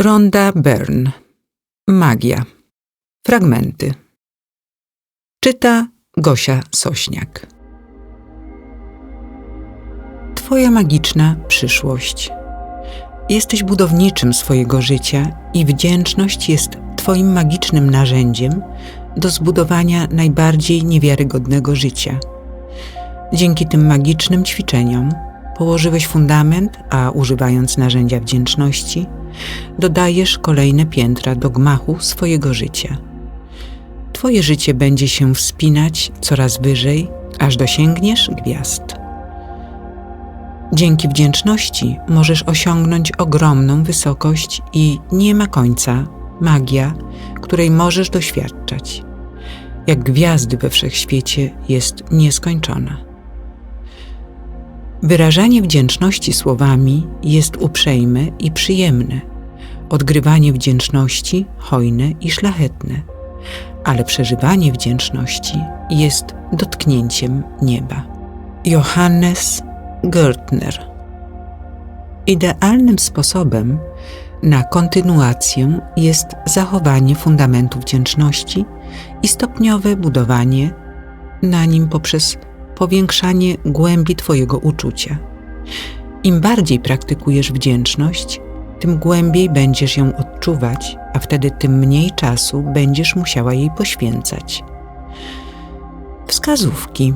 Ronda Byrne. Magia. Fragmenty. Czyta Gosia Sośniak. Twoja magiczna przyszłość. Jesteś budowniczym swojego życia i wdzięczność jest Twoim magicznym narzędziem do zbudowania najbardziej niewiarygodnego życia. Dzięki tym magicznym ćwiczeniom położyłeś fundament, a używając narzędzia wdzięczności, dodajesz kolejne piętra do gmachu swojego życia. Twoje życie będzie się wspinać coraz wyżej, aż dosięgniesz gwiazd. Dzięki wdzięczności możesz osiągnąć ogromną wysokość i nie ma końca magia, której możesz doświadczać. Jak gwiazdy we wszechświecie jest nieskończona. Wyrażanie wdzięczności słowami jest uprzejme i przyjemne, odgrywanie wdzięczności hojne i szlachetne, ale przeżywanie wdzięczności jest dotknięciem nieba. Johannes Gertner. Idealnym sposobem na kontynuację jest zachowanie fundamentu wdzięczności i stopniowe budowanie na nim poprzez powiększanie głębi Twojego uczucia. Im bardziej praktykujesz wdzięczność, tym głębiej będziesz ją odczuwać, a wtedy tym mniej czasu będziesz musiała jej poświęcać. Wskazówki.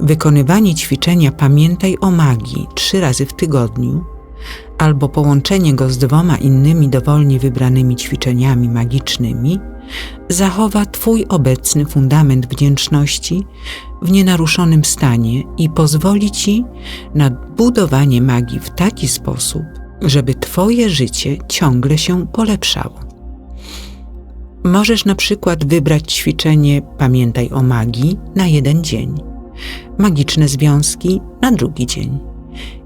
Wykonywanie ćwiczenia Pamiętaj o magii trzy razy w tygodniu albo połączenie go z dwoma innymi dowolnie wybranymi ćwiczeniami magicznymi zachowa Twój obecny fundament wdzięczności w nienaruszonym stanie i pozwoli Ci na budowanie magii w taki sposób, żeby Twoje życie ciągle się polepszało. Możesz na przykład wybrać ćwiczenie Pamiętaj o magii na jeden dzień, magiczne związki na drugi dzień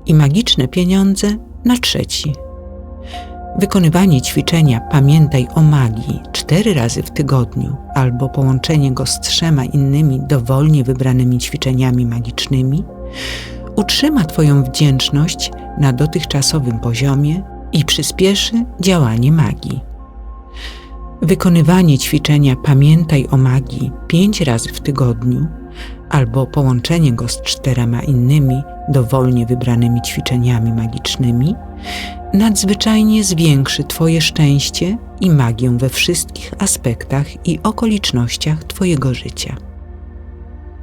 i magiczne pieniądze na trzeci. Wykonywanie ćwiczenia Pamiętaj o magii cztery razy w tygodniu albo połączenie go z trzema innymi dowolnie wybranymi ćwiczeniami magicznymi utrzyma Twoją wdzięczność na dotychczasowym poziomie i przyspieszy działanie magii. Wykonywanie ćwiczenia Pamiętaj o magii pięć razy w tygodniu albo połączenie go z czterema innymi dowolnie wybranymi ćwiczeniami magicznymi nadzwyczajnie zwiększy Twoje szczęście i magię we wszystkich aspektach i okolicznościach Twojego życia.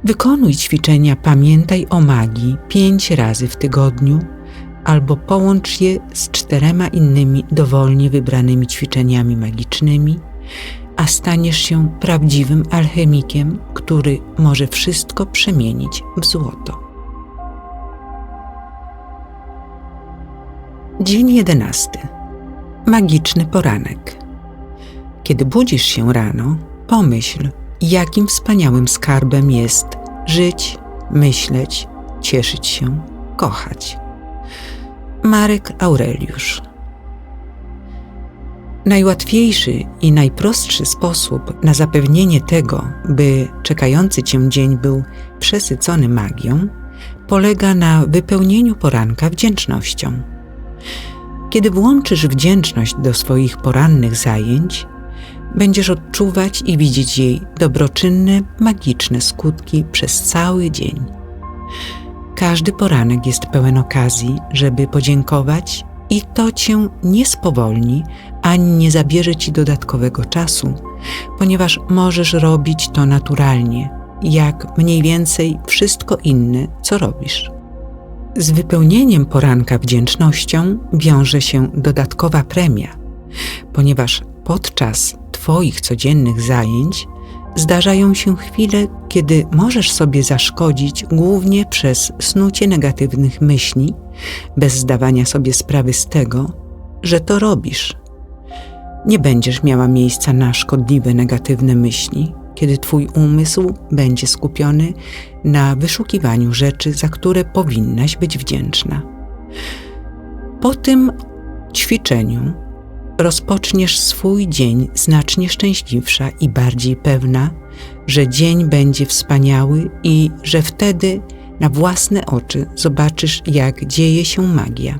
Wykonuj ćwiczenia Pamiętaj o magii pięć razy w tygodniu albo połącz je z czterema innymi dowolnie wybranymi ćwiczeniami magicznymi, a staniesz się prawdziwym alchemikiem, który może wszystko przemienić w złoto. Dzień jedenasty. Magiczny poranek. Kiedy budzisz się rano, pomyśl, jakim wspaniałym skarbem jest żyć, myśleć, cieszyć się, kochać. Marek Aureliusz. Najłatwiejszy i najprostszy sposób na zapewnienie tego, by czekający cię dzień był przesycony magią, polega na wypełnieniu poranka wdzięcznością. Kiedy włączysz wdzięczność do swoich porannych zajęć, będziesz odczuwać i widzieć jej dobroczynne, magiczne skutki przez cały dzień. Każdy poranek jest pełen okazji, żeby podziękować, i to cię nie spowolni ani nie zabierze ci dodatkowego czasu, ponieważ możesz robić to naturalnie, jak mniej więcej wszystko inne, co robisz. Z wypełnieniem poranka wdzięcznością wiąże się dodatkowa premia, ponieważ podczas Twoich codziennych zajęć zdarzają się chwile, kiedy możesz sobie zaszkodzić głównie przez snucie negatywnych myśli, bez zdawania sobie sprawy z tego, że to robisz. Nie będziesz miała miejsca na szkodliwe, negatywne myśli, kiedy Twój umysł będzie skupiony na wyszukiwaniu rzeczy, za które powinnaś być wdzięczna. Po tym ćwiczeniu rozpoczniesz swój dzień znacznie szczęśliwsza i bardziej pewna, że dzień będzie wspaniały i że wtedy na własne oczy zobaczysz, jak dzieje się magia.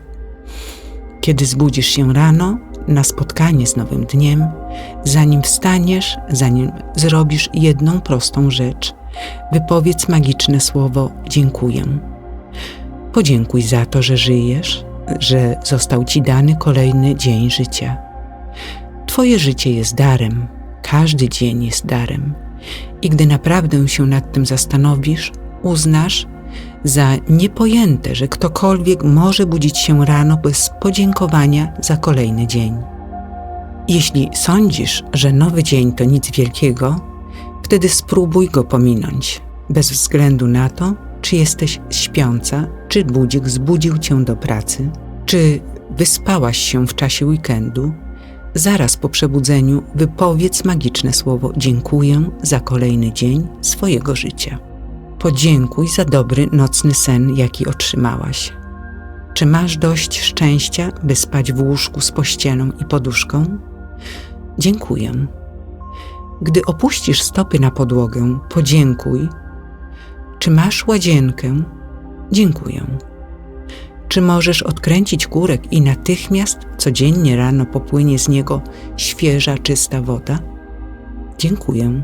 Kiedy zbudzisz się rano, na spotkanie z nowym dniem, zanim wstaniesz, zanim zrobisz jedną prostą rzecz, wypowiedz magiczne słowo dziękuję. Podziękuj za to, że żyjesz, że został ci dany kolejny dzień życia. Twoje życie jest darem, każdy dzień jest darem. I gdy naprawdę się nad tym zastanowisz, uznasz za niepojęte, że ktokolwiek może budzić się rano bez podziękowania za kolejny dzień. Jeśli sądzisz, że nowy dzień to nic wielkiego, wtedy spróbuj go pominąć, bez względu na to, czy jesteś śpiąca, czy budzik zbudził cię do pracy, czy wyspałaś się w czasie weekendu, zaraz po przebudzeniu wypowiedz magiczne słowo dziękuję za kolejny dzień swojego życia. Podziękuj za dobry nocny sen, jaki otrzymałaś. Czy masz dość szczęścia, by spać w łóżku z pościelą i poduszką? Dziękuję. Gdy opuścisz stopy na podłogę, podziękuj. Czy masz łazienkę? Dziękuję. Czy możesz odkręcić kurek i natychmiast codziennie rano popłynie z niego świeża, czysta woda? Dziękuję.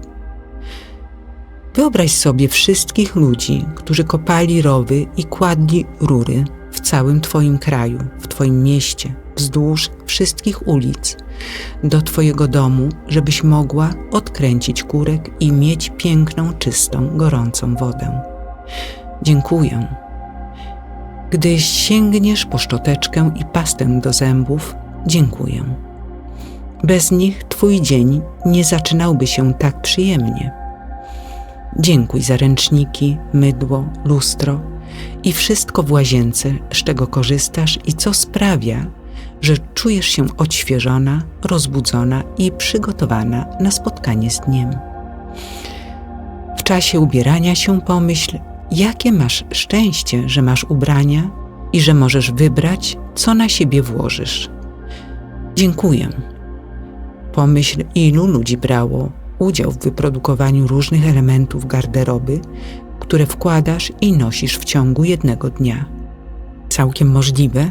Wyobraź sobie wszystkich ludzi, którzy kopali rowy i kładli rury w całym Twoim kraju, w Twoim mieście, wzdłuż wszystkich ulic, do Twojego domu, żebyś mogła odkręcić kurek i mieć piękną, czystą, gorącą wodę. Dziękuję. Gdy sięgniesz po szczoteczkę i pastę do zębów, dziękuję. Bez nich Twój dzień nie zaczynałby się tak przyjemnie. Dziękuj za ręczniki, mydło, lustro i wszystko w łazience, z czego korzystasz i co sprawia, że czujesz się odświeżona, rozbudzona i przygotowana na spotkanie z dniem. W czasie ubierania się pomyśl, jakie masz szczęście, że masz ubrania i że możesz wybrać, co na siebie włożysz. Dziękuję. Pomyśl, ilu ludzi brało udział w wyprodukowaniu różnych elementów garderoby, które wkładasz i nosisz w ciągu jednego dnia. Całkiem możliwe,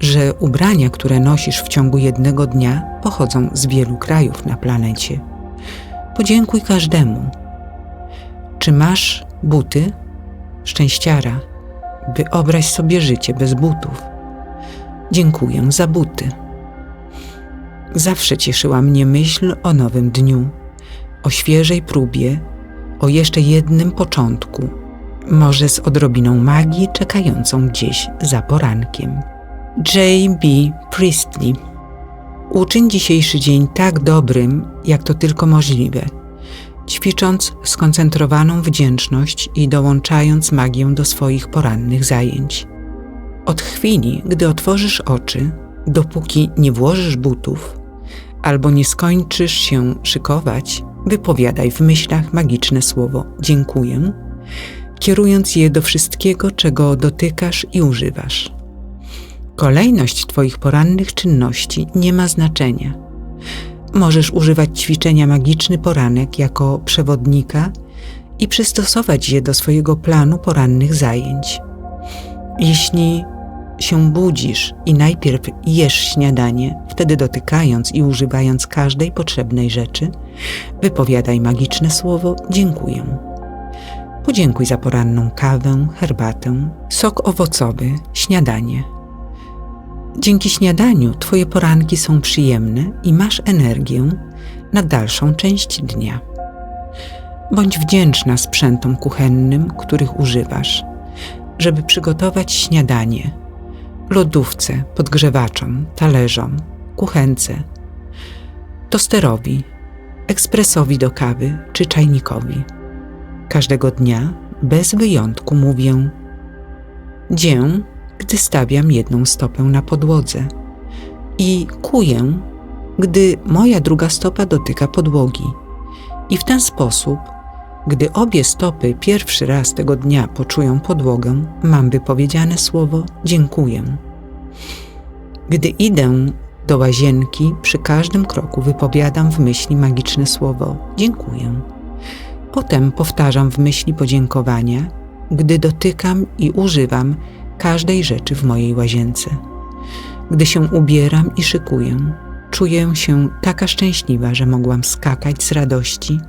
że ubrania, które nosisz w ciągu jednego dnia, pochodzą z wielu krajów na planecie. Podziękuj każdemu. Czy masz buty? Szczęściara, wyobraź sobie życie bez butów. Dziękuję za buty. Zawsze cieszyła mnie myśl o nowym dniu, o świeżej próbie, o jeszcze jednym początku, może z odrobiną magii czekającą gdzieś za porankiem. J.B. Priestley Uczyń dzisiejszy dzień tak dobrym, jak to tylko możliwe, ćwicząc skoncentrowaną wdzięczność i dołączając magię do swoich porannych zajęć. Od chwili, gdy otworzysz oczy, dopóki nie włożysz butów albo nie skończysz się szykować, wypowiadaj w myślach magiczne słowo dziękuję, kierując je do wszystkiego, czego dotykasz i używasz. Kolejność Twoich porannych czynności nie ma znaczenia. Możesz używać ćwiczenia magiczny poranek jako przewodnika i przystosować je do swojego planu porannych zajęć. Jeśli się budzisz i najpierw jesz śniadanie, wtedy dotykając i używając każdej potrzebnej rzeczy, wypowiadaj magiczne słowo dziękuję. Podziękuj za poranną kawę, herbatę, sok owocowy, śniadanie. Dzięki śniadaniu Twoje poranki są przyjemne i masz energię na dalszą część dnia. Bądź wdzięczna sprzętom kuchennym, których używasz, żeby przygotować śniadanie lodówce, podgrzewaczom, talerzom, kuchence, tosterowi, ekspresowi do kawy czy czajnikowi. Każdego dnia, bez wyjątku, mówię: Dzię, gdy stawiam jedną stopę na podłodze, i kuję, gdy moja druga stopa dotyka podłogi. I w ten sposób gdy obie stopy pierwszy raz tego dnia poczują podłogę, mam wypowiedziane słowo dziękuję. Gdy idę do łazienki, przy każdym kroku wypowiadam w myśli magiczne słowo dziękuję. Potem powtarzam w myśli podziękowania, gdy dotykam i używam każdej rzeczy w mojej łazience. Gdy się ubieram i szykuję, czuję się taka szczęśliwa, że mogłam skakać z radości.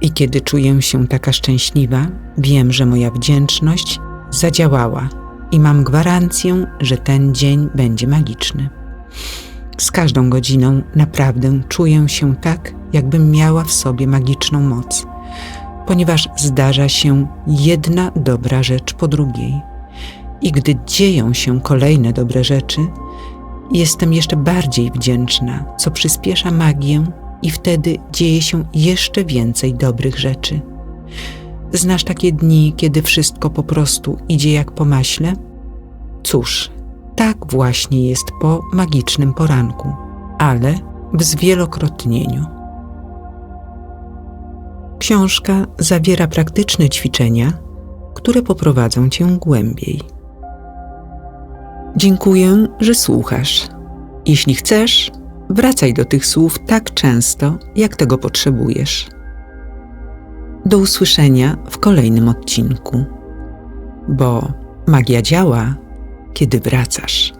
I kiedy czuję się taka szczęśliwa, wiem, że moja wdzięczność zadziałała i mam gwarancję, że ten dzień będzie magiczny. Z każdą godziną naprawdę czuję się tak, jakbym miała w sobie magiczną moc, ponieważ zdarza się jedna dobra rzecz po drugiej. I gdy dzieją się kolejne dobre rzeczy, jestem jeszcze bardziej wdzięczna, co przyspiesza magię, i wtedy dzieje się jeszcze więcej dobrych rzeczy. Znasz takie dni, kiedy wszystko po prostu idzie jak po maśle? Cóż, tak właśnie jest po magicznym poranku, ale w zwielokrotnieniu. Książka zawiera praktyczne ćwiczenia, które poprowadzą cię głębiej. Dziękuję, że słuchasz. Jeśli chcesz, wracaj do tych słów tak często, jak tego potrzebujesz. Do usłyszenia w kolejnym odcinku, bo magia działa, kiedy wracasz.